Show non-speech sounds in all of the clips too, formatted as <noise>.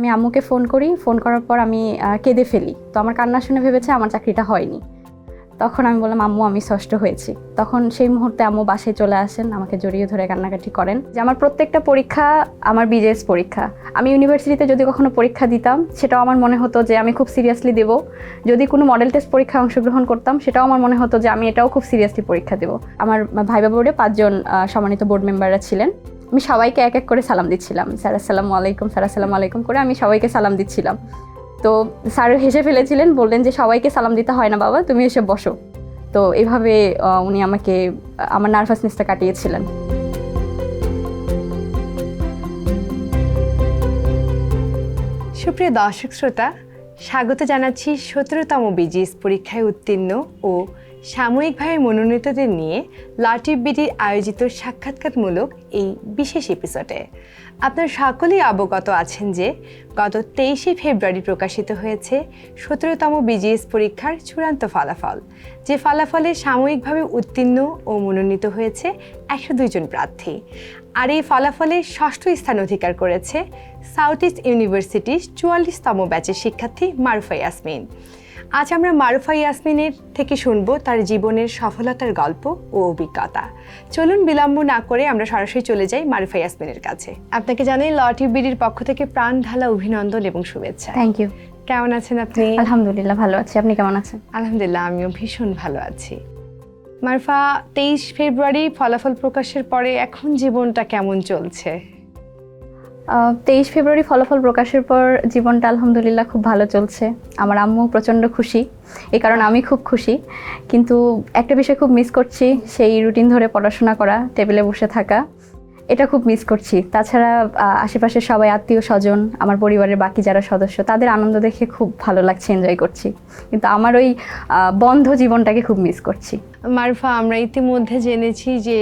আমি আম্মুকে ফোন করি ফোন করার পর আমি কেঁদে ফেলি। তো আমার কান্না শুনে ভেবেছে আমার চাকরিটা হয়নি। তখন আমি বললাম, আম্মু, আমি ষষ্ঠ হয়েছি। তখন সেই মুহূর্তে আম্মু বাসায় চলে আসেন, আমাকে জড়িয়ে ধরে কান্নাকাটি করেন। যে আমার প্রত্যেকটা পরীক্ষা আমার বিজেএস পরীক্ষা। আমি ইউনিভার্সিটিতে যদি কখনো পরীক্ষা দিতাম, সেটাও আমার মনে হতো যে আমি খুব সিরিয়াসলি দেব। যদি কোনো মডেল টেস্ট পরীক্ষায় অংশগ্রহণ করতাম, সেটাও আমার মনে হতো যে আমি এটাও খুব সিরিয়াসলি পরীক্ষা দেব। আমার ভাইবা বোর্ডে পাঁচজন সম্মানিত বোর্ড মেম্বাররা ছিলেন। আমি সবাইকে এক এক করে সালাম দিচ্ছিলাম। স্যার, আসসালামু আলাইকুম, স্যার, আসসালামু আলাইকুম করে আমি সবাইকে সালাম দিচ্ছিলাম। তো স্যার হেসে ফেলেছিলেন, বললেন যে, সবাইকে সালাম দিতে হয় না বাবা, তুমি এসে বসো। তো এভাবে উনি আমাকে, আমার নার্ভাসনেসটা কাটিয়েছিলেন। সুপ্রিয় দর্শক, শ্রোতা স্বাগত জানাচ্ছি সতেরোতম বিজিএস পরীক্ষায় উত্তীর্ণ ও সাময়িকভাবে মনোনীতদের নিয়ে লাটিভ বিডির আয়োজিত সাক্ষাৎকারমূলক এই বিশেষ এপিসোডে আপনারা সকলেই অবগত আছেন যে গত তেইশে ফেব্রুয়ারি প্রকাশিত হয়েছে সতেরোতম বিজিএস পরীক্ষার চূড়ান্ত ফলাফল, যে ফলাফলে সাময়িকভাবে উত্তীর্ণ ও মনোনীত হয়েছে একশো দুইজন প্রার্থী। আর এই ফলাফলে ষষ্ঠ স্থান অধিকার করেছে সাউথ ইস্ট ইউনিভার্সিটির চুয়াল্লিশতম ব্যাচের শিক্ষার্থী মারুফা ইয়াসমিন। আজ আমরা মারুফা ইয়াসমিনের থেকে শুনব তার জীবনের সফলতার গল্প ও অভিজ্ঞতা। চলুন বিলম্ব না করে আমরা সরাসরি চলে যাই মারুফা ইয়াসমিনের কাছে। আপনাকে জানাই ল টিভির পক্ষ থেকে প্রাণ ঢালা অভিনন্দন এবং শুভেচ্ছা। থ্যাংক ইউ কেমন আছেন আপনি? আলহামদুলিল্লাহ ভালো আছি। আপনি কেমন আছেন? আলহামদুলিল্লাহ আমিও ভীষণ ভালো আছি। মারফা, তেইশ ফেব্রুয়ারি ফলাফল প্রকাশের পরে এখন জীবনটা কেমন চলছে? তেইশ ফেব্রুয়ারি ফলাফল প্রকাশের পর জীবনটা আলহামদুলিল্লাহ খুব ভালো চলছে। আমার আম্মু প্রচণ্ড খুশি, এ কারণ আমি খুব খুশি। কিন্তু একটা বিষয় খুব মিস করছি, সেই রুটিন ধরে পড়াশোনা করা টেবিলে বসে থাকা। এটা খুব মিস করছি। তাছাড়া আশেপাশে আশেপাশের সবাই আত্মীয় স্বজন, আমার পরিবারের বাকি যারা সদস্য, তাদের আনন্দ দেখে খুব ভালো লাগছে এনজয় করছি। কিন্তু আমার ওই বন্ধ জীবনটাকে খুব মিস করছি। মারফা, আমরা ইতিমধ্যে জেনেছি যে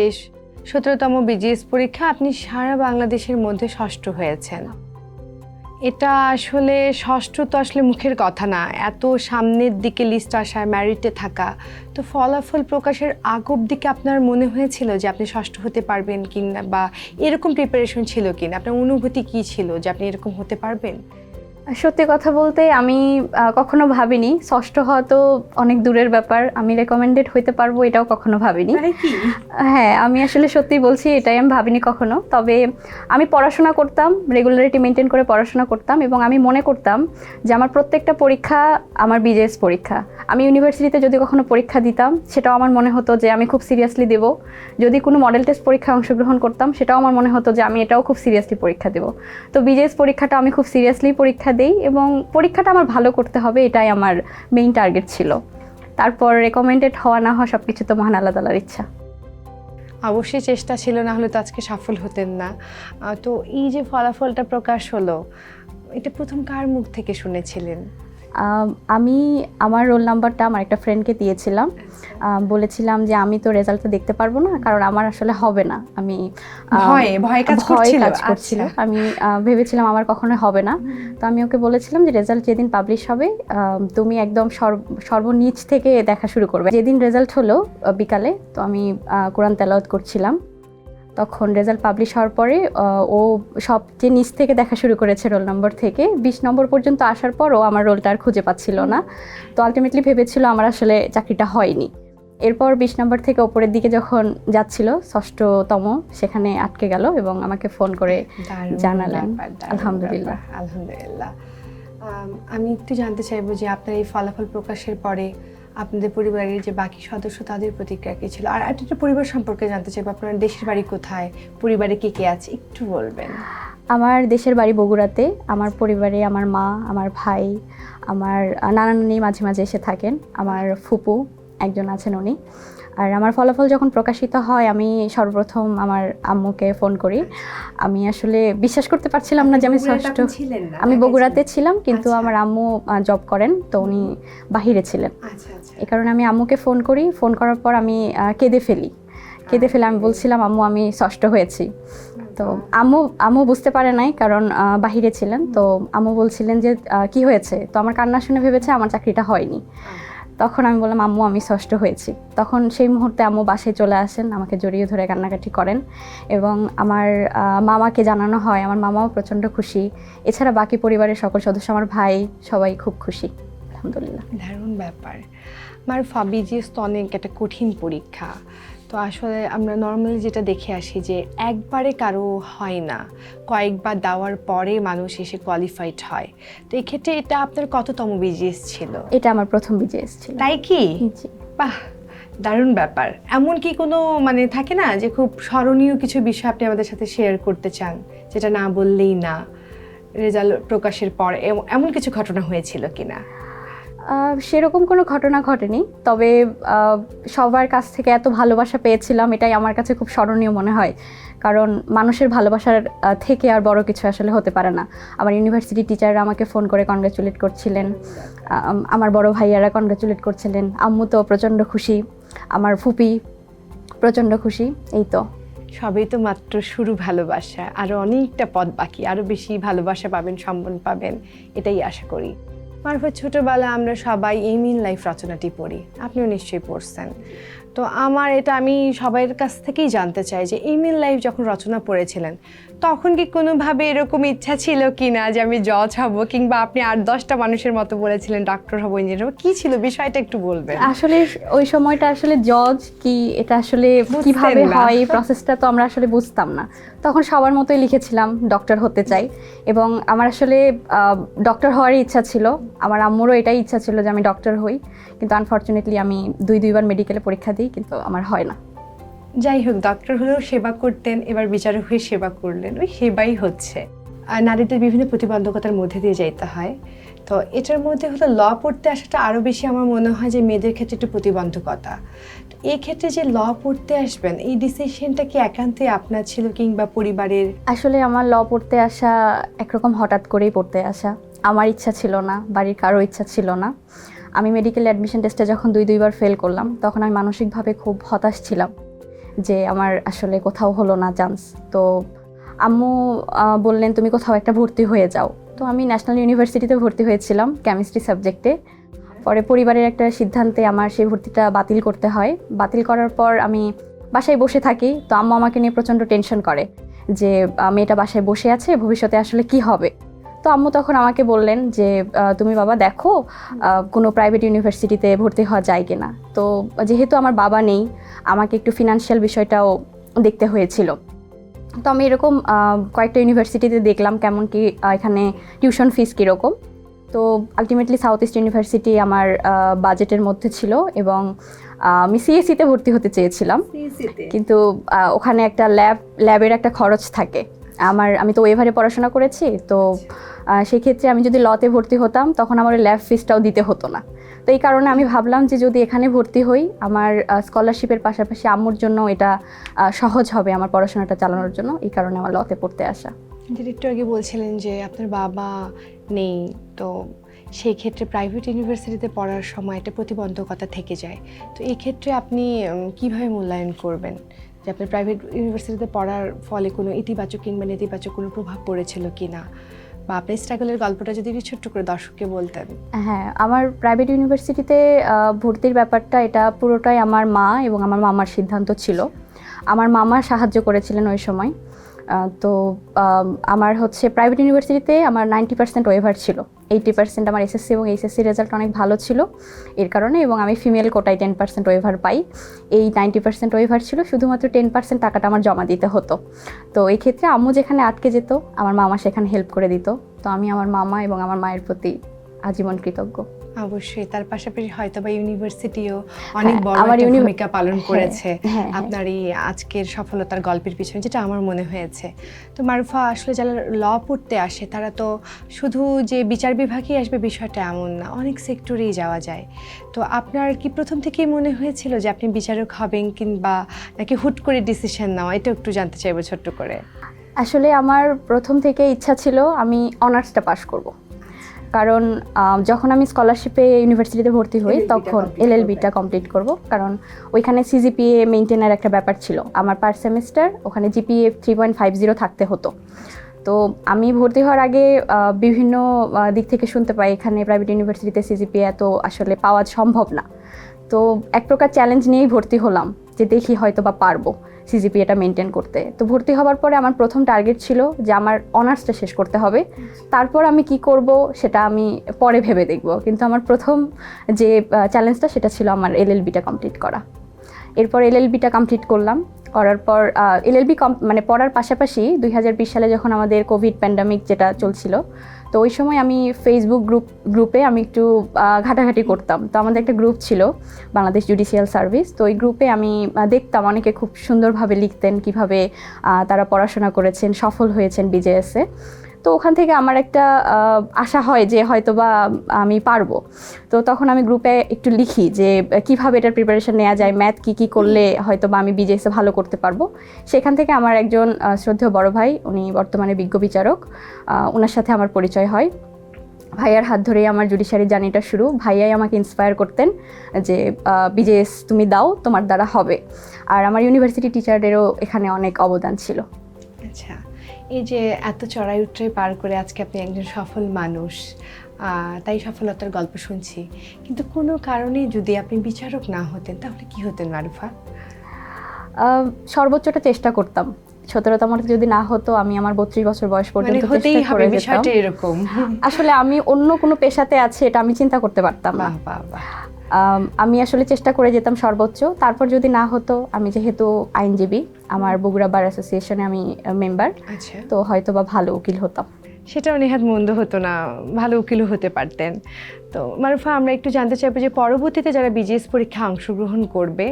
সতেরোতম বিজিএস পরীক্ষা আপনি সারা বাংলাদেশের মধ্যে ষষ্ঠ হয়েছেন। এটা আসলে ষষ্ঠ তো আসলে মুখের কথা না। এত সামনের দিকে লিস্ট আসার ম্যারিটে থাকা। তো ফলাফল প্রকাশের আগ দিকে আপনার মনে হয়েছিল যে আপনি ষষ্ঠ হতে পারবেন কিনা? বা এরকম প্রিপারেশন ছিল কিনা? আপনার অনুভূতি কি ছিল যে আপনি এরকম হতে পারবেন? সত্যি কথা বলতে আমি কখনো ভাবিনি। ষষ্ঠ হওয়া তো অনেক দূরের ব্যাপার। আমি রেকমেন্ডেড হইতে পারব এটাও কখনো ভাবিনি। হ্যাঁ আমি আসলে সত্যি বলছি এটাই আমি ভাবিনি কখনো। তবে আমি পড়াশোনা করতাম রেগুলারিটি মেনটেন করে পড়াশোনা করতাম এবং আমি মনে করতাম যে আমার প্রত্যেকটা পরীক্ষা আমার বিজেএস পরীক্ষা। আমি ইউনিভার্সিটিতে যদি কখনো পরীক্ষা দিতাম সেটাও আমার মনে হতো যে আমি খুব সিরিয়াসলি দেব। যদি কোনো মডেল টেস্ট পরীক্ষায় অংশগ্রহণ করতাম সেটাও আমার মনে হতো যে আমি এটাও খুব সিরিয়াসলি পরীক্ষা দেব। তো বিজেএস পরীক্ষাটা আমি খুব সিরিয়াসলি পরীক্ষা দেই এবং পরীক্ষাটা আমার ভালো করতে হবে, এটাই আমার মেইন টার্গেট ছিল। তারপর রেকমেন্ডেড হওয়া না হওয়া সব কিছু তো মহান আল্লাহ তালার ইচ্ছা। অবশ্যই চেষ্টা ছিল, না হলে তো আজকে সফল হতেন না। তো এই যে ফলাফলটা প্রকাশ হলো, এটা প্রথম কার মুখ থেকে শুনেছিলেন? আম, আমি আমার রোল নাম্বারটা আমার একটা ফ্রেন্ডকে দিয়েছিলাম। বলেছিলাম যে আমি তো রেজাল্টটা দেখতে পারব না কারণ আমার আসলে হবে না। আমি ভয় কাজ ভয় কাজ করছিল। আচ্ছা। আমি ভেবেছিলাম আমার কখনো হবে না। তো আমি ওকে বলেছিলাম যে রেজাল্ট যেদিন পাবলিশ হবে তুমি একদম সর্ব- সর্বনিচ থেকে দেখা শুরু করবে। যেদিন রেজাল্ট হলো বিকালে তো আমি কোরআন তেলাওয়াত করছিলাম। তখন রেজাল্ট পাবলিশ হওয়ার পরে ও সবচেয়ে নিচ থেকে দেখা শুরু করেছে রোল নম্বর থেকে বিশ নম্বর পর্যন্ত আসার পর ও আমার রোলটা আর খুঁজে পাচ্ছিল না তো আলটিমেটলি ভেবেছিল আমার আসলে চাকরিটা হয়নি এরপর বিশ নম্বর থেকে ওপরের দিকে যখন যাচ্ছিল ষষ্ঠতম সেখানে আটকে গেল এবং আমাকে ফোন করে জানালেন। আলহামদুলিল্লাহ। আলহামদুলিল্লাহ আমি একটু জানতে চাইব যে আপনার এই ফলাফল প্রকাশের পরে আপনাদের পরিবারের যে বাকি সদস্য তাদের প্রতিক্রিয়া কি ছিল? আর একটা পরিবার সম্পর্কে জানতে চাইব আপনার দেশের বাড়ি কোথায়? পরিবারে কে কে আছে? একটু বলবেন। আমার দেশের বাড়ি বগুড়াতে। আমার পরিবারে আমার মা আমার ভাই আমার নানা নানি মাঝে মাঝে এসে থাকেন। আমার ফুপু একজন আছেন উনি। আর আমার ফলাফল যখন প্রকাশিত হয় আমি সর্বপ্রথম আমার আম্মুকে ফোন করি। আমি আসলে বিশ্বাস করতে পারছিলাম না যে আমি ষষ্ঠ আমি বগুড়াতে ছিলাম কিন্তু আচ্ছা। আমার আম্মু জব করেন তো উনি বাহিরে ছিলেন। আচ্ছা। এই কারণে আমি আম্মুকে ফোন করি। ফোন করার পর আমি কেঁদে ফেলি। কেঁদে ফেলে আমি বলছিলাম, আম্মু, আমি ষষ্ঠ হয়েছি। তো আম্মু আম্মু বুঝতে পারে নাই কারণ বাহিরে ছিলেন। তো আম্মু বলছিলেন যে কি হয়েছে? তো আমার কান্না শুনে ভেবেছে আমার চাকরিটা হয়নি। তখন আমি বললাম, আম্মু, আমি ষষ্ঠ হয়েছি। তখন সেই মুহূর্তে আম্মু বাসায় চলে আসেন, আমাকে জড়িয়ে ধরে কান্নাকাটি করেন এবং আমার মামাকে জানানো হয়। আমার মামাও প্রচণ্ড খুশি। এছাড়া বাকি পরিবারের সকল সদস্য, আমার ভাই সবাই খুব খুশি। আলহামদুলিল্লাহ। দারুণ ব্যাপার। আমার ফাবিজিএস তো অনেক একটা কঠিন পরীক্ষা। তো আসলে আমরা নর্মালি যেটা দেখে আসি যে একবারে কারও হয় না। কয়েকবার দেওয়ার পরে মানুষ এসে কোয়ালিফাইড হয়। তো এক্ষেত্রে এটা আপনার কততম বিজিএস ছিল? এটা আমার প্রথম বিজেএস ছিল। তাই কি? বাহ দারুণ ব্যাপার। এমন কি কোনো মানে থাকে না যে খুব স্মরণীয় কিছু বিষয় আপনি আমাদের সাথে শেয়ার করতে চান? যেটা না বললেই না রেজাল্ট প্রকাশের পর এম- এমন কিছু ঘটনা হয়েছিল কিনা? সেরকম কোনো ঘটনা ঘটেনি, তবে সবার কাছ থেকে এত ভালোবাসা পেয়েছিলাম, এটাই আমার কাছে খুব স্মরণীয় মনে হয়। কারণ মানুষের ভালোবাসার থেকে আর বড় কিছু আসলে হতে পারে না। আমার ইউনিভার্সিটি টিচাররা আমাকে ফোন করে কনগ্রাচুলেট করছিলেন আমার বড় ভাইয়ারা কনগ্রাচুলেট করছিলেন, আম্মু তো প্রচণ্ড খুশি, আমার ফুপি প্রচণ্ড খুশি, এই তো। সবই তো মাত্র শুরু ভালোবাসা আরও অনেকটা পথ বাকি আরও বেশি ভালোবাসা পাবেন, সম্মান পাবেন, এটাই আশা করি। মারফত ছোটোবেলা আমরা সবাই এই মিন লাইফ রচনাটি পড়ি। আপনিও নিশ্চয়ই পড়ছেন। তো আমার এটা আমি সবাইয়ের কাছ থেকেই জানতে চাই যে এই লাইফ যখন রচনা পড়েছিলেন তখন কি কোনোভাবে এরকম ইচ্ছা ছিল কি না যে আমি জজ হব কিংবা আপনি আট দশটা মানুষের মতো বলেছিলেন ডক্টর হব ইঞ্জিনিয়ার হব? কী ছিল? বিষয়টা একটু বলবেন। আসলে ওই সময়টা আসলে জজ কি এটা আসলে কীভাবে হয়? প্রসেসটা তো আমরা আসলে বুঝতাম না। তখন সবার মতোই লিখেছিলাম ডক্টর হতে চাই। এবং আমার আসলে ডক্টর হওয়ারই ইচ্ছা ছিল। আমার আম্মুরও এটাই ইচ্ছা ছিল যে আমি ডক্টর হই। কিন্তু আনফর্চুনেটলি আমি দুই দুইবার মেডিকেলে পরীক্ষা দিই কিন্তু আমার হয় না। যাই হোক ডক্টর হলেও সেবা করতেন, এবার বিচারক হয়ে সেবা করলেন। ওই সেবাই হচ্ছে। আর নারীদের বিভিন্ন প্রতিবন্ধকতার মধ্যে দিয়ে যাইতে হয়। তো এটার মধ্যে হলো ল পড়তে আসাটা আরও বেশি আমার মনে হয় যে মেয়েদের ক্ষেত্রে একটু প্রতিবন্ধকতা। তো এই ক্ষেত্রে যে ল পড়তে আসবেন, এই ডিসিশনটা কি একান্তই আপনার ছিল কিংবা পরিবারের? আসলে আমার ল পড়তে আসা একরকম হঠাৎ করেই পড়তে আসা। আমার ইচ্ছা ছিল না, বাড়ির কারও ইচ্ছা ছিল না। আমি মেডিকেল অ্যাডমিশন টেস্টে যখন দুই, দুইবার ফেল করলাম, তখন আমি মানসিকভাবে খুব হতাশ ছিলাম। যে আমার আসলে কোথাও হলো না চান্স তো আম্মু বললেন, তুমি কোথাও একটা ভর্তি হয়ে যাও। তো আমি ন্যাশনাল ইউনিভার্সিটিতে ভর্তি হয়েছিলাম কেমিস্ট্রি সাবজেক্টে। পরে পরিবারের একটা সিদ্ধান্তে আমার সেই ভর্তিটা বাতিল করতে হয়। বাতিল করার পর আমি বাসায় বসে থাকি। তো আম্মু আমাকে নিয়ে প্রচণ্ড টেনশন করে যে মেয়েটা বাসায় বসে আছে, ভবিষ্যতে আসলে কি হবে? তো আম্মু তখন আমাকে বললেন যে তুমি বাবা দেখো কোনো প্রাইভেট ইউনিভার্সিটিতে ভর্তি হওয়া যায় কিনা? তো যেহেতু আমার বাবা নেই আমাকে একটু ফিনান্সিয়াল বিষয়টাও দেখতে হয়েছিল। তো আমি এরকম কয়েকটা ইউনিভার্সিটিতে দেখলাম কেমন কি এখানে টিউশন ফিস কীরকম। তো আলটিমেটলি সাউথ ইস্ট ইউনিভার্সিটি আমার বাজেটের মধ্যে ছিল এবং আমি সিএসসিতে ভর্তি হতে চেয়েছিলাম। কিন্তু ওখানে একটা ল্যাব ল্যাবের একটা খরচ থাকে। আমার, আমি তো ওয়েভারে পড়াশোনা করেছি, তো সেক্ষেত্রে আমি যদি লতে ভর্তি হতাম, তখন আমার ল্যাব ফিসটাও দিতে হতো না। তো এই কারণে আমি ভাবলাম যে যদি এখানে ভর্তি হই, আমার স্কলারশিপের পাশাপাশি আম্মুর জন্য এটা সহজ হবে আমার পড়াশোনাটা চালানোর জন্য, এই কারণে আমার লতে পড়তে আসা। যেটা একটু আগে বলছিলেন যে আপনার বাবা নেই, তো সেই ক্ষেত্রে প্রাইভেট ইউনিভার্সিটিতে পড়ার সময় একটা প্রতিবন্ধকতা থেকে যায়। তো এই ক্ষেত্রে আপনি কীভাবে মূল্যায়ন করবেন? যে আপনার প্রাইভেট ইউনিভার্সিটিতে পড়ার ফলে কোনো ইতিবাচক কিংবা নেতিবাচক কোনো প্রভাব পড়েছিল কি না বা আপনার স্ট্রাগলের গল্পটা যদি একটু ছোট্ট করে দর্শককে বলতেন। হ্যাঁ আমার প্রাইভেট ইউনিভার্সিটিতে ভর্তির ব্যাপারটা এটা পুরোটাই আমার মা এবং আমার মামার সিদ্ধান্ত ছিল। আমার মামা সাহায্য করেছিলেন ওই সময়। তো আমার হচ্ছে প্রাইভেট ইউনিভার্সিটিতে আমার নাইনটি পার্সেন্ট ওয়েভার ছিল। এইটি পার্সেন্ট আমার এসএসসি এবং এইচএসসি রেজাল্ট অনেক ভালো ছিল এর কারণে এবং আমি ফিমেল কোটায় টেন পার্সেন্ট ওয়েভার পাই। এই নাইনটি পার্সেন্ট ওয়েভার ছিল, শুধুমাত্র টেন পার্সেন্ট টাকাটা আমার জমা দিতে হতো। তো এই ক্ষেত্রে আম্মু যেখানে আটকে যেত, আমার মামা সেখানে হেল্প করে দিত। তো আমি আমার মামা এবং আমার মায়ের প্রতি আজীবন কৃতজ্ঞ। অবশ্যই তার পাশাপাশি হয়তো বা ইউনিভার্সিটিও অনেক হ্যাঁ, বড় একটা ভূমিকা পালন হ্যাঁ, করেছে হ্যাঁ। আপনার এই আজকের সফলতার গল্পের পিছনে যেটা আমার মনে হয়েছে। তো মারুফা আসলে যারা ল পড়তে আসে তারা তো শুধু যে বিচার বিভাগেই আসবে বিষয়টা এমন না অনেক সেক্টরেই যাওয়া যায়। তো আপনার কি প্রথম থেকেই মনে হয়েছিল যে আপনি বিচারক হবেন কিংবা নাকি হুট করে ডিসিশন নেওয়া? এটা একটু জানতে চাইব ছোট্ট করে। আসলে আমার প্রথম থেকে ইচ্ছা ছিল আমি অনার্সটা পাশ করব। কারণ যখন আমি স্কলারশিপে ইউনিভার্সিটিতে ভর্তি হই তখন এলএলবিটা কমপ্লিট করব। কারণ ওইখানে সিজিপিএ মেনটেনের একটা ব্যাপার ছিল। আমার পার সেমিস্টার ওখানে GPA three point five zero থাকতে হতো। তো আমি ভর্তি হওয়ার আগে বিভিন্ন দিক থেকে শুনতে পাই এখানে প্রাইভেট ইউনিভার্সিটিতে সিজিপিএ এত আসলে পাওয়া সম্ভব না। তো এক প্রকার চ্যালেঞ্জ নিয়েই ভর্তি হলাম যে দেখি হয়তো বা পারব। সিজিপি এটা মেনটেন করতে। তো ভর্তি হওয়ার পরে আমার প্রথম টার্গেট ছিল যে আমার অনার্সটা শেষ করতে হবে। তারপর আমি কি করব সেটা আমি পরে ভেবে দেখব। কিন্তু আমার প্রথম যে চ্যালেঞ্জটা সেটা ছিল আমার এলএলবিটা কমপ্লিট করা। এরপর এলএলবিটা কমপ্লিট করলাম। করার পর এলএলবি মানে পড়ার পাশাপাশি দুই হাজার বিশ সালে যখন আমাদের কোভিড প্যান্ডামিক যেটা চলছিল তো ওই সময় আমি ফেসবুক গ্রুপ গ্রুপে আমি একটু ঘাটাঘাটি করতাম। তো আমাদের একটা গ্রুপ ছিল, বাংলাদেশ জুডিশিয়াল সার্ভিস তো ওই গ্রুপে আমি দেখতাম অনেকে খুব সুন্দরভাবে লিখতেন কীভাবে তারা পড়াশোনা করেছেন, সফল হয়েছেন বিজেএসে তো ওখান থেকে আমার একটা আশা হয় যে হয়তো বা আমি পারব। তো তখন আমি গ্রুপে একটু লিখি যে, কীভাবে এটার প্রিপারেশন নেওয়া যায় ম্যাথ কী কী করলে হয়তো বা আমি বিজেএসে ভালো করতে পারব। সেখান থেকে আমার একজন শ্রদ্ধেয় বড় ভাই, উনি বর্তমানে বিজ্ঞ বিচারক ওনার সাথে আমার পরিচয় হয়। ভাইয়ার হাত ধরেই আমার জুডিশিয়ারি জার্নিটা শুরু। ভাইয়াই আমাকে ইন্সপায়ার করতেন যে বিজেএস তুমি দাও, তোমার দ্বারা হবে। আর আমার ইউনিভার্সিটি টিচারেরও এখানে অনেক অবদান ছিল। আচ্ছা। এই যে এত চড়াই উত্তরাই পার করে আজকে আপনি একজন সফল মানুষ তাই সফলতার গল্প শুনছি। কিন্তু কোনো কারণে যদি আপনি বিচারক না হতেন তাহলে কি হতেন মারুফা? আহ, সর্বোচ্চটা চেষ্টা করতাম। সতেরোতম যদি না হতো আমি আমার বত্রিশ বছর বয়স মানে পর্যন্ত হতেই হবে বিষয়টা এরকম। আসলে আমি অন্য কোনো পেশাতে আছি এটা আমি চিন্তা করতে পারতাম না। আম, আসলে চেষ্টা করে যেতাম সর্বোচ্চ। তারপর যদি না হতো আমি যেহেতু আইনজীবী আমার বগুড়া বার অ্যাসোসিয়েশনে আমি মেম্বার আচ্ছা। তো হয়তো বা ভালো উকিল হতাম। সেটাও নেহাত মন্দ হতো না, ভালো উকিলও হতে পারতেন। তো মারুফা, আমরা একটু জানতে চাইব যে পরবর্তীতে যারা বিজিএস পরীক্ষা অংশগ্রহণ করবে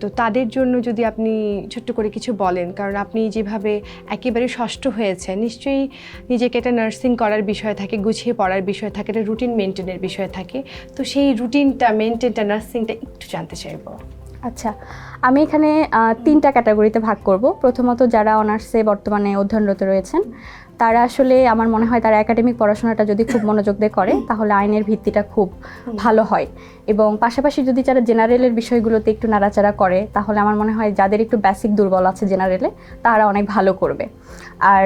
তো তাদের জন্য যদি আপনি ছোট্ট করে কিছু বলেন, কারণ আপনি যেভাবে একেবারে ষষ্ঠ হয়েছেন, নিশ্চয়ই নিজেকে একটা নার্সিং করার বিষয় থাকে, গুছিয়ে পড়ার বিষয় থাকে এটা রুটিন মেনটেনের বিষয় থাকে। তো সেই রুটিনটা মেনটেনটা নার্সিংটা একটু জানতে চাইব। আচ্ছা আমি এখানে তিনটা ক্যাটাগরিতে ভাগ করব। প্রথমত যারা অনার্সে বর্তমানে অধ্যয়নরত রয়েছেন, তারা আসলে আমার মনে হয় তারা একাডেমিক পড়াশোনাটা যদি খুব মনোযোগ দিয়ে করে, তাহলে আইনের ভিত্তিটা খুব ভালো হয়। এবং পাশাপাশি যদি যারা জেনারেলের বিষয়গুলোতে একটু নাড়াচাড়া করে, তাহলে আমার মনে হয় যাদের একটু বেসিক দুর্বল আছে জেনারেলে, তারা অনেক ভালো করবে। আর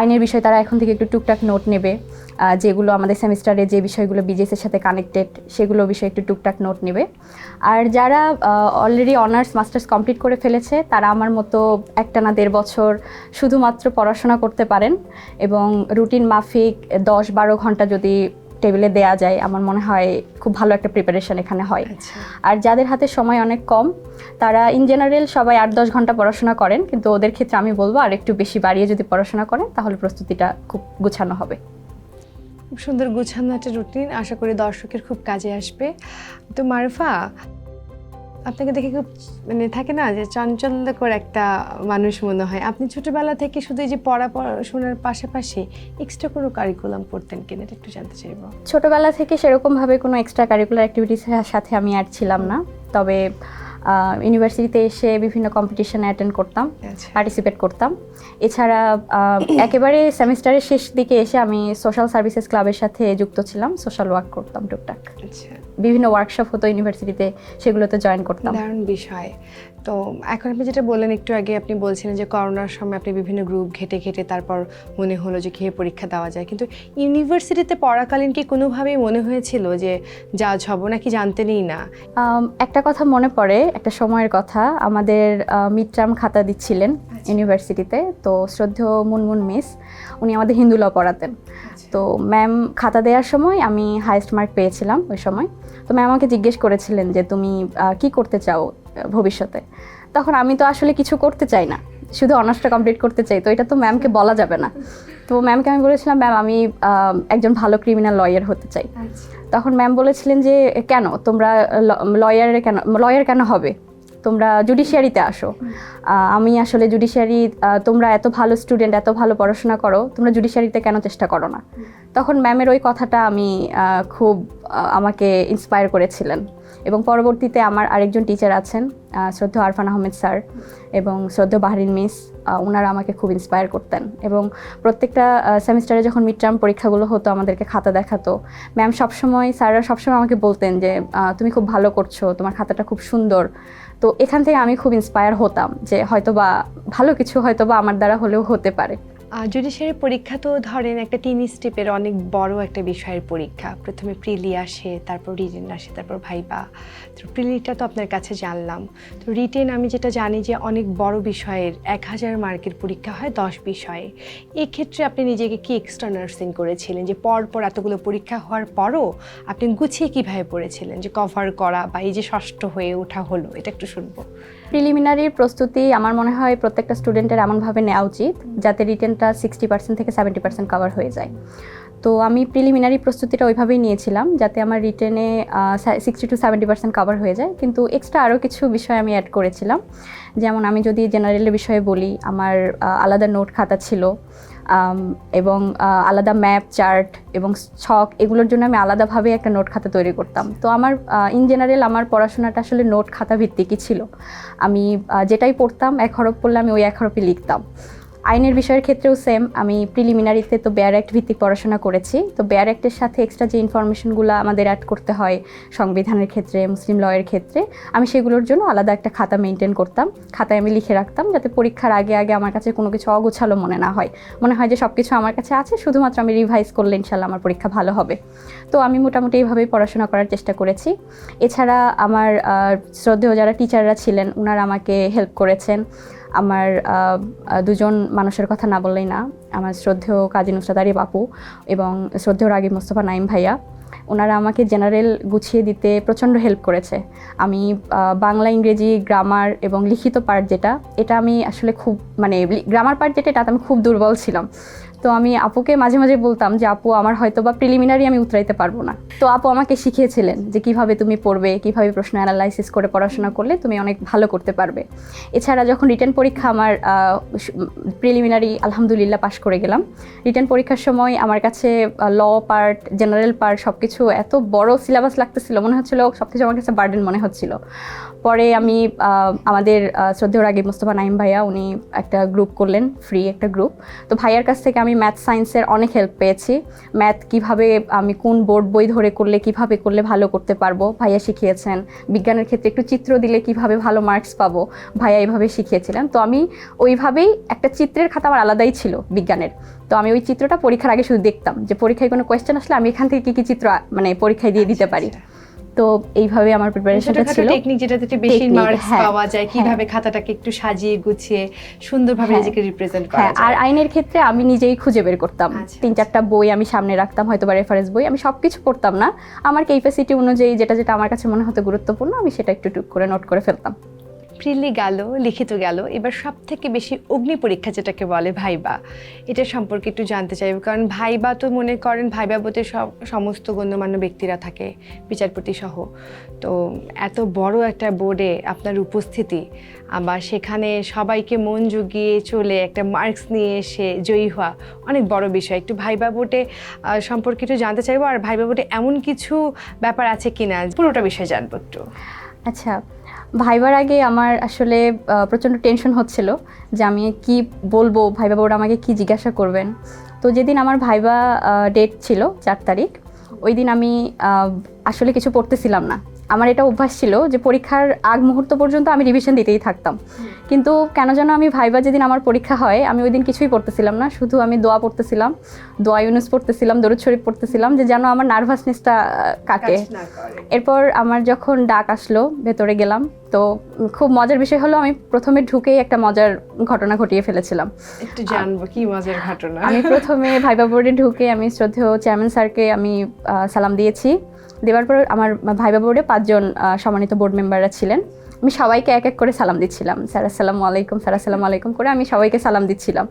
আইনের বিষয়ে তারা এখন থেকে একটু টুকটাক নোট নেবে। যেগুলো আমাদের সেমিস্টারে যে বিষয়গুলো বিজেসের সাথে কানেক্টেড সেগুলো বিষয়ে একটু টুকটাক নোট নেবে। আর যারা অলরেডি অনার্স মাস্টার্স কমপ্লিট করে ফেলেছে, তারা আমার মতো একটা না দেড় বছর শুধুমাত্র পড়াশোনা করতে পারেন এবং রুটিন মাফিক দশ বারো ঘণ্টা যদি টেবিলে দেয়া যায় আমার মনে হয় খুব ভালো একটা প্রিপারেশন এখানে হয়। আচ্ছা। আর যাদের হাতে সময় অনেক কম তারা ইন জেনারেল সবাই আট দশ ঘণ্টা পড়াশোনা করেন কিন্তু ওদের ক্ষেত্রে আমি বলব আর একটু বেশি বাড়িয়ে যদি পড়াশোনা করেন তাহলে প্রস্তুতিটা খুব গুছানো হবে। খুব সুন্দর গুছানো একটা রুটিন আশা করি দর্শকের খুব কাজে আসবে। তো মারুফা আপনাকে দেখে খুব মানে থাকে না যে চাঞ্চল্যকর একটা মানুষ মনে হয়। আপনি ছোটবেলা থেকে শুধু যে পড়া পড়াশোনার পাশাপাশি এক্সট্রা কোনো কারিকুলাম পড়তেন কিনা এটা একটু জানতে চাইব। ছোটবেলা থেকে সেরকমভাবে কোনো এক্সট্রা কারিকুলার অ্যাক্টিভিটিসের সাথে আমি আর ছিলাম না। তবে ইউনিভার্সিটিতে এসে বিভিন্ন কম্পিটিশনে অ্যাটেন্ড করতাম আচ্ছা। পার্টিসিপেট করতাম। এছাড়া একেবারে সেমিস্টারের শেষ দিকে এসে আমি সোশ্যাল সার্ভিসেস ক্লাবের সাথে যুক্ত ছিলাম সোশ্যাল ওয়ার্ক করতাম টুকটাক। আচ্ছা। বিভিন্ন ওয়ার্কশপ হতো ইউনিভার্সিটিতে সেগুলোতে জয়েন করতাম। দারুণ বিষয়। তো এখন আপনি যেটা বললেন একটু আগে আপনি বলছিলেন যে করোনার সময় আপনি বিভিন্ন গ্রুপ ঘেটে ঘেটে তারপর মনে হলো যে কীভাবে পরীক্ষা দেওয়া যায়। কিন্তু ইউনিভার্সিটিতে পড়াকালীন কি কোনোভাবেই মনে হয়েছিল যে জাজ হব নাকি জানতেনই না? একটা কথা মনে পড়ে একটা সময়ের কথা। আমাদের মিড টার্ম খাতা দিচ্ছিলেন ইউনিভার্সিটিতে তো শ্রদ্ধেয় মুনমুন মিস উনি আমাদের হিন্দু ল পড়াতেন। তো ম্যাম খাতা দেওয়ার সময় আমি হাইয়েস্ট মার্ক পেয়েছিলাম ওই সময়। তো ম্যাম আমাকে জিজ্ঞেস করেছিলেন যে তুমি কি করতে চাও? ভবিষ্যতে। তখন আমি তো আসলে কিছু করতে চাই না। শুধু অনার্সটা কমপ্লিট করতে চাই। তো এটা তো ম্যামকে বলা যাবে না। তো ম্যামকে আমি বলেছিলাম ম্যাম আমি একজন ভালো ক্রিমিনাল লয়ার হতে চাই। তখন ম্যাম বলেছিলেন যে কেন? তোমরা লয়ারে কেন লয়ার কেন হবে? তোমরা জুডিশিয়ারিতে আসো। আমি আসলে জুডিশিয়ারি তোমরা এত ভালো স্টুডেন্ট এত ভালো পড়াশোনা করো তোমরা জুডিশিয়ারিতে কেন চেষ্টা করো না? তখন ম্যামের ওই কথাটা আমি খুব আমাকে ইন্সপায়ার করেছিলেন। এবং পরবর্তীতে আমার আরেকজন টিচার আছেন আহ, শ্রদ্ধেয় আরফান আহমেদ স্যার এবং শ্রদ্ধেয় বাহরিন মিস ওনারা আমাকে খুব ইন্সপায়ার করতেন। এবং প্রত্যেকটা সেমিস্টারে যখন মিড টার্ম পরীক্ষাগুলো হতো আমাদেরকে খাতা দেখাতো। ম্যাম সবসময় স্যাররা সবসময় আমাকে বলতেন যে তুমি খুব ভালো করছ তোমার খাতাটা খুব সুন্দর। তো এখান থেকে আমি খুব ইন্সপায়ার হতাম যে হয়তো বা ভালো কিছু হয়তো বা আমার দ্বারা হলেও হতে পারে। জুডিশিয়ারি পরীক্ষা তো ধরেন একটা তিন স্টেপের অনেক বড় একটা বিষয়ের পরীক্ষা। প্রথমে প্রিলি আসে, তারপর রিটেন আসে, তারপর ভাইবা। তো প্রিলিটা তো আপনার কাছে জানলাম। তো রিটেন আমি যেটা জানি যে অনেক বড় বিষয়ের এক হাজার মার্কের পরীক্ষা হয় দশ বিষয়ে। এক্ষেত্রে আপনি নিজেকে কি এক্সট্রা নার্সিং করেছিলেন? যে পর পর এতগুলো পরীক্ষা হওয়ার পরও আপনি গুছিয়ে কীভাবে পড়েছিলেন? যে কভার করা বা এই যে ষষ্ঠ হয়ে ওঠা হলো, এটা একটু শুনব। প্রিলিমিনারির প্রস্তুতি আমার মনে হয় প্রত্যেকটা স্টুডেন্টের এমনভাবে নেওয়া উচিত, যাতে রিটেনটা সিক্সটি পার্সেন্ট থেকে সেভেন্টি পার্সেন্ট কভার হয়ে যায়। তো আমি প্রিলিমিনারি প্রস্তুতিটা ওইভাবেই নিয়েছিলাম যাতে আমার রিটেনে sixty to seventy percent cover হয়ে যায়। কিন্তু এক্সট্রা আরও কিছু বিষয় আমি অ্যাড করেছিলাম। যেমন আমি যদি জেনারেলের বিষয়ে বলি, আমার আলাদা নোট খাতা ছিল এবং আলাদা ম্যাপ চার্ট এবং ছক এগুলোর জন্য আমি আলাদাভাবে একটা নোট খাতা তৈরি করতাম। তো আমার ইন জেনারেল আমার পড়াশোনাটা আসলে নোট খাতা ভিত্তিকই ছিল। আমি যেটাই পড়তাম, এক হরফ পড়লে আমি ওই এক হরফে লিখতাম। আইনের বিষয়ের ক্ষেত্রেও সেম আমি প্রিলিমিনারিতে তো বেয়ার অ্যাক্ট ভিত্তিক পড়াশোনা করেছি। তো বেয়ার অ্যাক্টের সাথে এক্সট্রা যে ইনফরমেশনগুলো আমাদের অ্যাড করতে হয় সংবিধানের ক্ষেত্রে মুসলিম লয়ের ক্ষেত্রে, আমি সেগুলোর জন্য আলাদা একটা খাতা মেনটেন করতাম। খাতায় আমি লিখে রাখতাম যাতে পরীক্ষার আগে আগে আমার কাছে কোনো কিছু অগোছালো মনে না হয়। মনে হয় যে সব কিছু আমার কাছে আছে, শুধুমাত্র আমি রিভাইজ করলে ইনশাল্লাহ আমার পরীক্ষা ভালো হবে। তো আমি মোটামুটি এইভাবেই পড়াশোনা করার চেষ্টা করেছি। এছাড়া আমার শ্রদ্ধেয় যারা টিচাররা ছিলেন ওনারা আমাকে হেল্প করেছেন। আমার দুজন মানুষের কথা না বললেই না, আমার শ্রদ্ধেয় কাজী নুসরাত বাপু এবং শ্রদ্ধেয় রাগী মোস্তফা নাইম ভাইয়া, ওনারা আমাকে জেনারেল গুছিয়ে দিতে প্রচণ্ড হেল্প করেছে। আমি বাংলা, ইংরেজি, গ্রামার এবং লিখিত পার্ট যেটা, এটা আমি আসলে খুব মানে গ্রামার পার্ট যেটা, এটাতে আমি খুব দুর্বল ছিলাম। তো আমি আপুকে মাঝে মাঝে বলতাম যে, আপু, আমার হয়তো বা প্রিলিমিনারি আমি উতরাইতে পারব না। তো আপু আমাকে শিখিয়েছিলেন যে, কীভাবে তুমি পড়বে, কীভাবে প্রশ্ন অ্যানালাইসিস করে পড়াশোনা করলে তুমি অনেক ভালো করতে পারবে। এছাড়া যখন রিটার্ন পরীক্ষা আমার প্রিলিমিনারি আলহামদুলিল্লাহ পাশ করে গেলাম রিটার্ন পরীক্ষার সময় আমার কাছে ল পার্ট জেনারেল পার্ট সব কিছু এত বড় সিলেবাস লাগতেছিল, মনে হচ্ছিল সব কিছু আমার কাছে বার্ডেন মনে হচ্ছিল। পরে আমি আমাদের শ্রদ্ধেয় রাগী মোস্তফা নাইম ভাইয়া উনি একটা গ্রুপ করলেন ফ্রি একটা গ্রুপ। তো ভাইয়ার কাছ থেকে আমি ম্যাথ সায়েন্সের অনেক হেল্প পেয়েছি। ম্যাথ কীভাবে আমি কোন বোর্ড বই ধরে করলে কীভাবে করলে ভালো করতে পারব? ভাইয়া শিখিয়েছেন। বিজ্ঞানের ক্ষেত্রে একটু চিত্র দিলে কীভাবে ভালো মার্কস পাবো? ভাইয়া এইভাবে শিখিয়েছিলেন। তো আমি ওইভাবেই একটা চিত্রের খাতা আমার আলাদাই ছিল বিজ্ঞানের। তো আমি ওই চিত্রটা পরীক্ষার আগে শুধু দেখতাম যে পরীক্ষায় কোনো কোয়েশ্চেন আসলে আমি এখান থেকে কী কী চিত্র মানে পরীক্ষায় দিয়ে দিতে পারি। তো এইভাবে আমার প্রিপারেশনটা ছিল। টেকনিক যেটাতে বেশি মার্কস হ্যাঁ, পাওয়া যায় কীভাবে খাতাটাকে একটু সাজিয়ে গুছিয়ে সুন্দরভাবে হ্যাঁ। নিজেকে রিপ্রেজেন্ট করা যায় আর আইনের ক্ষেত্রে আমি নিজেই খুঁজে বের করতাম। আচ্ছা, তিন চারটা বই আমি সামনে রাখতাম হয়তো বা রেফারেন্স বই আমি সব কিছু পড়তাম না। আমার ক্যাপাসিটি অনুযায়ী যেটা যেটা আমার কাছে মনে হতো গুরুত্বপূর্ণ আমি সেটা একটু টুক করে নোট করে ফেলতাম। প্রিলি গেল, লিখিত গেল। এবার সব থেকে বেশি অগ্নি পরীক্ষা যেটাকে বলে ভাইবা, এটা সম্পর্কে একটু জানতে চাইব। কারণ ভাইবা তো মনে করেন, ভাইবা বলতে সব, সমস্ত গণ্যমান্য ব্যক্তিরা থাকে, বিচারপতি সহ। তো এত বড় একটা বোর্ডে আপনার উপস্থিতি, আবার সেখানে সবাইকে মন জুগিয়ে চলে একটা মার্কস নিয়ে এসে জয়ী হওয়া, অনেক বড় বিষয়। একটু ভাইবা বোর্ডে সম্পর্কে একটু জানতে চাইব, আর ভাইবা বোর্ডে এমন কিছু ব্যাপার আছে কিনা? পুরোটা বিষয় জানব একটু। আচ্ছা ভাইবার আগে আমার আসলে প্রচণ্ড টেনশন হচ্ছিল যে আমি কি বলব, ভাইবা বোর্ড আমাকে কি জিজ্ঞাসা করবেন। তো যেদিন আমার ভাইবা ডেট ছিল চার তারিখ, ওই দিন আমি আসলে কিছু পড়তেছিলাম না। আমার এটা অভ্যাস ছিল যে পরীক্ষার আগ মুহূর্ত পর্যন্ত আমি রিভিশন দিতেই থাকতাম। কিন্তু কেন যেন আমি ভাইবা যেদিন আমার পরীক্ষা হয় আমি ওই দিন কিছুই পড়তেছিলাম না। শুধু আমি দোয়া পড়তেছিলাম দোয়া ইউনুস পড়তেছিলাম দরুদ শরীফ পড়তেছিলাম যে যেন আমার নার্ভাসনেসটা কাটে। এরপর আমার যখন ডাক আসলো ভেতরে গেলাম তো খুব মজার বিষয় হলো আমি প্রথমে ঢুকেই একটা মজার ঘটনা ঘটিয়ে ফেলেছিলাম। একটু জানব কি মজার ঘটনা? আমি প্রথমে ভাইবা বোর্ডে ঢুকে আমি শ্রদ্ধেয় চেয়ারম্যান স্যারকে আমি সালাম দিয়েছি। দেওয়ার পর আমার ভাইবা বোর্ডে পাঁচজন সম্মানিত বোর্ড মেম্বাররা ছিলেন। আমি সবাইকে এক এক করে সালাম দিচ্ছিলাম। স্যার, আসসালামু আলাইকুম, স্যার, আসসালামু আলাইকুম করে আমি সবাইকে সালাম দিচ্ছিলাম।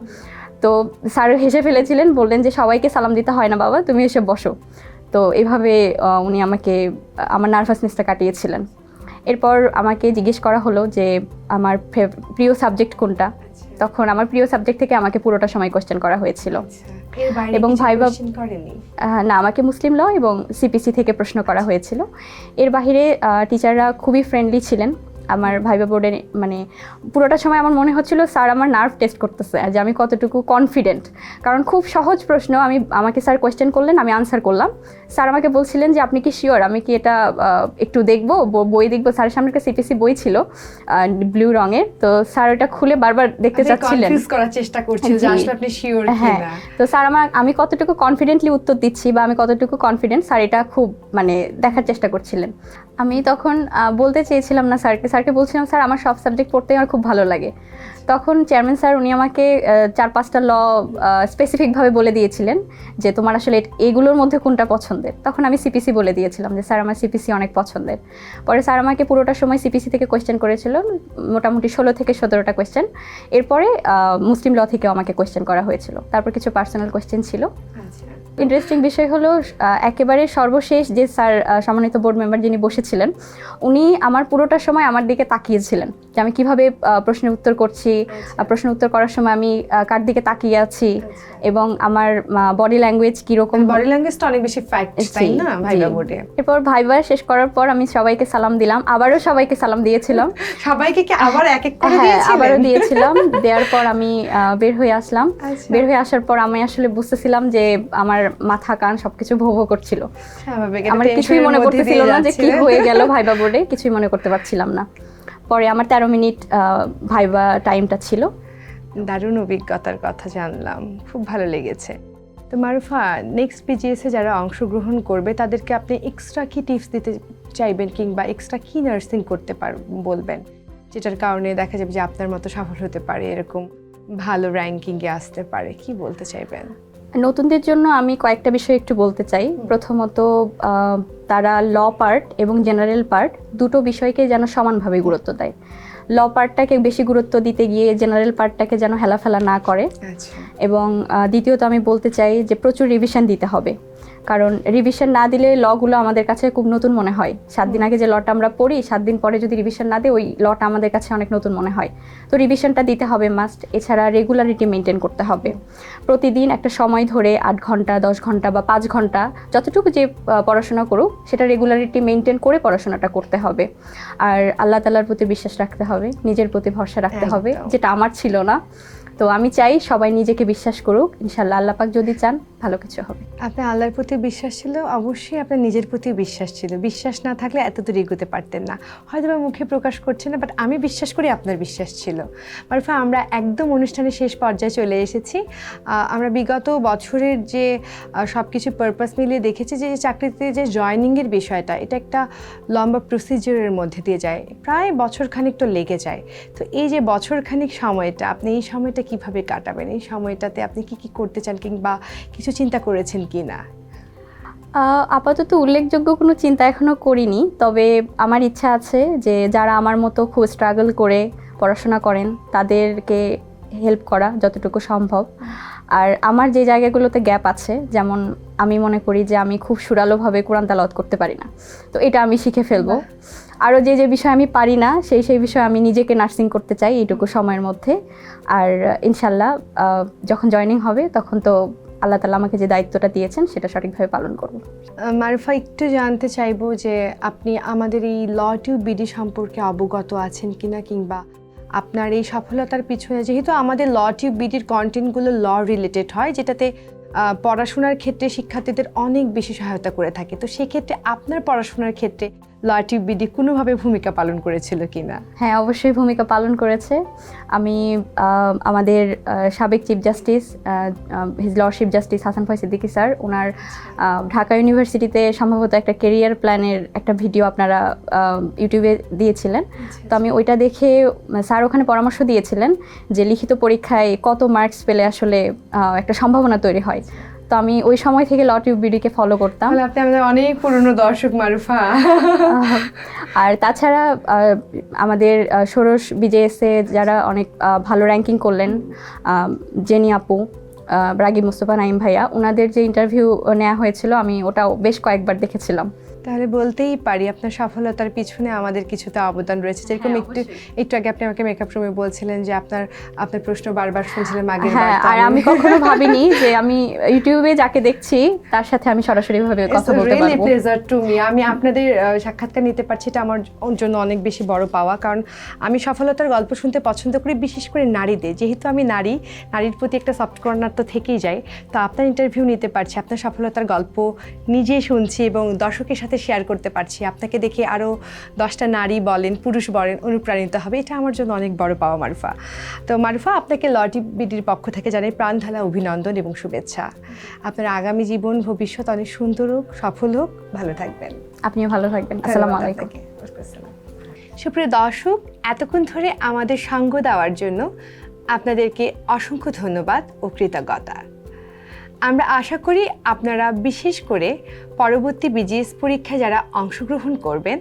তো স্যার হেসে ফেলেছিলেন, বললেন যে, সবাইকে সালাম দিতে হয় না বাবা, তুমি এসে বসো। তো এভাবে উনি আমাকে, আমার নার্ভাসনেসটা কাটিয়েছিলেন। এরপর আমাকে জিজ্ঞেস করা হলো যে, আমার প্রিয় সাবজেক্ট কোনটা? তখন আমার প্রিয় সাবজেক্ট থেকে আমাকে পুরোটা সময় কোশ্চেন করা হয়েছিল। এবং এবং ভাইবা- না আমাকে মুসলিম ল এবং সিপিসি থেকে প্রশ্ন করা হয়েছিল। এর বাহিরে টিচাররা খুবই ফ্রেন্ডলি ছিলেন। আমার ভাইবা বোর্ডে মানে পুরোটা সময় আমার মনে হচ্ছিল স্যার আমার নার্ভ টেস্ট করতেছে যে আমি কতটুকু কনফিডেন্ট কারণ খুব সহজ প্রশ্ন আমি আমাকে স্যার কোয়েশ্চেন করলেন আমি আনসার করলাম। স্যার আমাকে বলছিলেন যে আপনি কি শিওর আমি কি এটা একটু দেখব? বই দেখব? স্যারের সামনে একটা সিপিসি বই ছিল ব্লু রঙের। তো স্যার ওটা খুলে বারবার দেখতে চাচ্ছিলেন। করার চেষ্টা করছেন যে আসলে আপনি শিওর হ্যাঁ। তো স্যার আমার আমি কতটুকু কনফিডেন্টলি উত্তর দিচ্ছি বা আমি কতটুকু কনফিডেন্ট স্যার এটা খুব মানে দেখার চেষ্টা করছিলেন। আমি তখন বলতে চেয়েছিলাম না স্যারকে স্যারকে বলছিলাম, স্যার, আমার সব সাবজেক্ট পড়তে আমার খুব ভালো লাগে। তখন চেয়ারম্যান স্যার উনি আমাকে চার পাঁচটা ল স্পেসিফিকভাবে বলে দিয়েছিলেন যে তোমার আসলে এগুলোর মধ্যে কোনটা পছন্দের। তখন আমি সিপিসি বলে দিয়েছিলাম যে, স্যার, আমার সিপিসি অনেক পছন্দের। পরে স্যার আমাকে পুরোটা সময় সিপিসি থেকে কোয়েশ্চেন করেছিল, মোটামুটি ষোলো থেকে সতেরোটা কোয়েশ্চেন এরপরে মুসলিম ল থেকেও আমাকে কোয়েশ্চেন করা হয়েছিল। তারপর কিছু পার্সোনাল কোয়েশ্চেন ছিল। আচ্ছা। ইন্টারেস্টিং বিষয় হলো একেবারে সর্বশেষ যে স্যার সম্মানিত বোর্ড মেম্বার যিনি বসেছিলেন উনি আমার পুরোটা সময় আমার দিকে তাকিয়েছিলেন যে আমি কীভাবে প্রশ্নের উত্তর করছি আহ, প্রশ্নের উত্তর করার সময় আমি কার দিকে তাকিয়ে আছি এবং আমার বডি ল্যাঙ্গুয়েজ কীরকম বডি ল্যাঙ্গুয়েজটা অনেক বেশি ফ্যাক্ট তাই না। ভাইবা বোর্ডে এরপর ভাইবা শেষ করার পর আমি সবাইকে সালাম দিলাম আবারও সবাইকে সালাম দিয়েছিলাম <laughs> সবাইকে কি আবার এক এক করে হ্যাঁ দিয়েছিলেন আবারও <laughs> দিয়েছিলাম দেওয়ার পর আমি বের হয়ে আসলাম আচ্ছা। বের হয়ে আসার পর আমি আসলে বুঝতেছিলাম যে আমার মাথা কান সবকিছু ভো ভো করছিল। আমার কিছুই মনে করতেছিল না যে কি হয়ে গেল <laughs> ভাইবা বোর্ডে কিছুই মনে করতে পারছিলাম না। পরে আমার তেরো মিনিট ভাইবা টাইমটা ছিল। দারুণ অভিজ্ঞতার কথা জানলাম খুব ভালো লেগেছে। তো মারুফা নেক্সট পিজিএসে যারা অংশগ্রহণ করবে তাদেরকে আপনি এক্সট্রা কি টিপস দিতে চাইবেন কিংবা এক্সট্রা কি নার্সিং করতে পার বলবেন? যেটার কারণে দেখা যাবে যে আপনার মতো সফল হতে পারে এরকম ভালো র্যাঙ্কিংয়ে আসতে পারে কি বলতে চাইবেন? নতুনদের জন্য আমি কয়েকটা বিষয় একটু বলতে চাই। প্রথমত তারা ল পার্ট এবং জেনারেল পার্ট দুটো বিষয়কে যেন সমানভাবে গুরুত্ব দেয়। ল পার্টটাকে বেশি গুরুত্ব দিতে গিয়ে জেনারেল পার্টটাকে যেন হেলাফেলা না করে। আচ্ছা। এবং দ্বিতীয়ত আমি বলতে চাই যে প্রচুর রিভিশন দিতে হবে। কারণ রিভিশন না দিলে লগুলো আমাদের কাছে খুব নতুন মনে হয়। সাত দিন আগে যে লটা আমরা পড়ি সাত দিন পরে যদি রিভিশন না দিই ওই লটা আমাদের কাছে অনেক নতুন মনে হয়। তো রিভিশনটা দিতে হবে মাস্ট এছাড়া রেগুলারিটি মেনটেন করতে হবে। প্রতিদিন একটা সময় ধরে আট ঘণ্টা দশ ঘণ্টা বা পাঁচ ঘণ্টা যতটুকু যে পড়াশোনা করুক সেটা রেগুলারিটি মেনটেন করে পড়াশোনাটা করতে হবে। আর আল্লাহ তালার প্রতি বিশ্বাস রাখতে হবে নিজের প্রতি ভরসা রাখতে হবে যেটা আমার ছিল না। তো আমি চাই সবাই নিজেকে বিশ্বাস করুক। ইনশাল্লাহ আল্লাহ পাক যদি চান ভালো কিছু হবে। আপনার আল্লাহর প্রতি বিশ্বাস ছিল, অবশ্যই আপনার নিজের প্রতি বিশ্বাস ছিল। বিশ্বাস না থাকলে এত দূর এগোতে পারতেন না। হয়তো বা মুখে প্রকাশ করছেন না বাট আমি বিশ্বাস করি আপনার বিশ্বাস ছিল। মারুফা, আমরা একদম অনুষ্ঠানের শেষ পর্যায়ে চলে এসেছি। আমরা বিগত বছরের যে সব কিছু পারপাস মিলিয়ে দেখেছি যে, চাকরিতে যে জয়নিংয়ের বিষয়টা, এটা একটা লম্বা প্রসিজিওরের মধ্যে দিয়ে যায়। প্রায় বছর খানিক তো লেগে যায়। তো এই যে বছর খানিক সময়টা, আপনি এই সময়টা কীভাবে কাটাবেন? এই সময়টাতে আপনি কি কি করতে চান কিংবা কিছু চিন্তা করেছেন কি না? আপাতত উল্লেখযোগ্য কোনো চিন্তা এখনও করিনি তবে আমার ইচ্ছা আছে যে যারা আমার মতো খুব স্ট্রাগল করে পড়াশোনা করেন তাদেরকে হেল্প করা যতটুকু সম্ভব। আর আমার যে জায়গাগুলোতে গ্যাপ আছে যেমন আমি মনে করি যে আমি খুব সুরালোভাবে কোরআন তালাওয়াত করতে পারি না তো এটা আমি শিখে ফেলব। আরও যে যে বিষয় আমি পারি না সেই সেই বিষয়ে আমি নিজেকে নার্সিং করতে চাই এইটুকু সময়ের মধ্যে। আর ইনশাল্লাহ যখন জয়েনিং হবে তখন তো আল্লাহ তালা আমাকে যে দায়িত্বটা দিয়েছেন সেটা সঠিকভাবে পালন করব। মারুফা, একটু জানতে চাইব যে আপনি আমাদের এই ল টিউ বিডি সম্পর্কে অবগত আছেন কিনা কিংবা আপনার এই সফলতার পিছনে যেহেতু আমাদের ল টিউ বিডির কন্টেন্টগুলো ল রিলেটেড হয়, যেটাতে পড়াশোনার ক্ষেত্রে শিক্ষার্থীদের অনেক বেশি সহায়তা করে থাকে। তো সেক্ষেত্রে আপনার পড়াশোনার ক্ষেত্রে ল বিডি কোনোভাবে ভূমিকা পালন করেছিল কিনা? হ্যাঁ অবশ্যই ভূমিকা পালন করেছে। আমি আমাদের সাবেক chief justice his lordship justice Hasan Foy Siddiqui sir ওনার ঢাকা ইউনিভার্সিটিতে সম্ভবত একটা কেরিয়ার প্ল্যানের একটা ভিডিও আপনারা ইউটিউবে দিয়েছিলেন। তো আমি ওইটা দেখে স্যার ওখানে পরামর্শ দিয়েছিলেন যে লিখিত পরীক্ষায় কত মার্কস পেলে আসলে একটা সম্ভাবনা তৈরি হয়। তো আমি ওই সময় থেকে লট ইউ বিডিকে ফলো করতাম। তাহলে আপনি আমাদের অনেক পুরনো দর্শক মারুফা। আর তাছাড়া আমাদের ষোড়শ বিজেএসে যারা অনেক ভালো র্যাঙ্কিং করলেন জেনি আপু রাগি রাগী মুস্তফা নাইম ভাইয়া ওনাদের যে ইন্টারভিউ নেওয়া হয়েছিল আমি ওটাও বেশ কয়েকবার দেখেছিলাম। তাহলে বলতেই পারি আপনার সফলতার পিছনে আমাদের কিছুটা অবদান রয়েছে। যেরকম হ্যাঁ, একটু একটু আগে আপনি আমাকে মেকআপ রুমে বলছিলেন যে আপনার আপনার প্রশ্ন বারবার শুনছিলেন আগের হ্যাঁ আর আমি কখনো ভাবিনি যে আমি ইউটিউবে যাকে দেখছি তার সাথে আমি সরাসরি ভাবে কথা বলতে পারব। প্লেজার টু মি আমি আপনাদের সাক্ষাৎকার নিতে পারছি এটা আমার জন্য অনেক বেশি বড় পাওয়া। কারণ আমি সফলতার গল্প শুনতে পছন্দ করি বিশেষ করে নারীদের। যেহেতু আমি নারী নারীর প্রতি একটা সফট কর্নার তো থেকেই যায়। তো আপনার ইন্টারভিউ নিতে পারছি আপনার সফলতার গল্প নিজে শুনছি এবং দর্শকের সাথে শেয়ার করতে পারছি। আপনাকে দেখে আরও দশটা নারী বলেন পুরুষ বলেন অনুপ্রাণিত হবে। এটা আমার জন্য অনেক বড় পাওয়া মারুফা। তো মারুফা আপনাকে লটি বিডির পক্ষ থেকে জানাই প্রাণঢালা অভিনন্দন এবং শুভেচ্ছা। আপনার আগামী জীবন ভবিষ্যৎ অনেক সুন্দর হোক সফল হোক। ভালো থাকবেন। আপনিও ভালো থাকবেন। আসসালামু আলাইকুম। সুপ্রিয় দর্শক এতক্ষণ ধরে আমাদের সঙ্গ দেওয়ার জন্য আপনাদেরকে অসংখ্য ধন্যবাদ ও কৃতজ্ঞতা। আমরা আশা করি আপনারা বিশেষ করে পরবর্তী বিজিএস পরীক্ষায় যারা অংশগ্রহণ করবেন,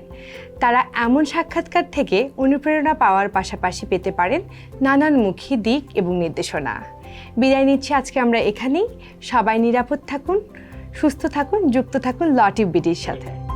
তারা এমন সাক্ষাৎকার থেকে অনুপ্রেরণা পাওয়ার পাশাপাশি পেতে পারেন নানানমুখী দিক এবং নির্দেশনা। বিদায় নিচ্ছি আজকে আমরা এখানেই। সবাই নিরাপদ থাকুন, সুস্থ থাকুন, যুক্ত থাকুন লটিভ বিডির সাথে।